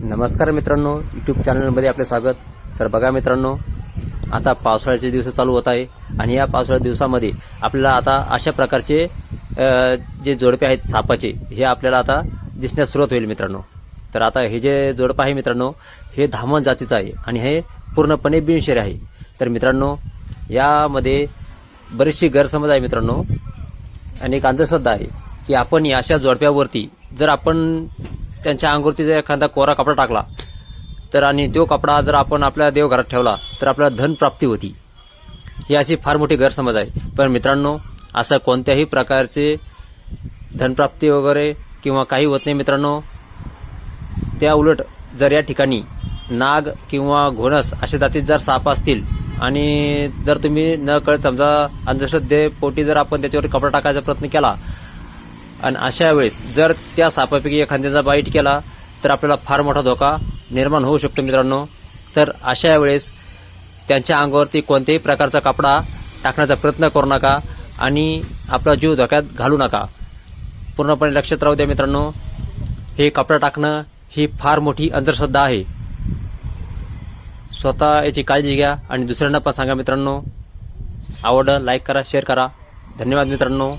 नमस्कार मित्रांनो यूट्यूब चॅनलमध्ये आपले स्वागत. तर बघा मित्रांनो आता पावसाळ्याचे दिवस चालू होत आहे आणि या पावसाळ्या दिवसामध्ये आपल्याला आता अशा प्रकारचे जे जोडपे आहेत सापाचे हे आपल्याला आता दिसण्यास सुरुवात होईल मित्रांनो. तर आता हे जे जोडपं आहे मित्रांनो हे धामण जातीचं आहे आणि हे पूर्णपणे बिनशेरी आहे. तर मित्रांनो यामध्ये बरीचशी गैरसमज आहे मित्रांनो. आणि एक अंधश्रद्धा आहे की आपण या अशा जोडप्यावरती जर आपण त्यांच्या अंगुरती जर एखादा कोरा कपडा टाकला तर आणि तो कपडा जर आपण आपल्या देवघरात ठेवला तर आपल्याला धनप्राप्ती होती. ही अशी फार मोठी गैरसमज आहे. पण मित्रांनो असं कोणत्याही प्रकारचे धनप्राप्ती वगैरे किंवा काही होत नाही मित्रांनो. त्या उलट जर या ठिकाणी नाग किंवा घोणस अशा जातीत जर साप असतील आणि जर तुम्ही न कळत समजा अंधश्रद्धेपोटी जर आपण त्याच्यावर कपडा टाकायचा प्रयत्न केला आणि अशा वेळेस जर त्या सापापैकी एखाद्याचा बाईट केला तर आपल्याला फार मोठा धोका निर्माण होऊ शकतो मित्रांनो. तर अशा वेळेस त्यांच्या अंगावरती कोणत्याही प्रकारचा कपडा टाकण्याचा प्रयत्न करू नका आणि आपला जीव धोक्यात घालू नका. पूर्णपणे लक्षात राहू द्या मित्रांनो हे कपडा टाकणं ही फार मोठी अंधश्रद्धा आहे. स्वतः याची काळजी घ्या आणि दुसऱ्यांना पण सांगा मित्रांनो. आवडलं लाईक करा शेअर करा. धन्यवाद मित्रांनो.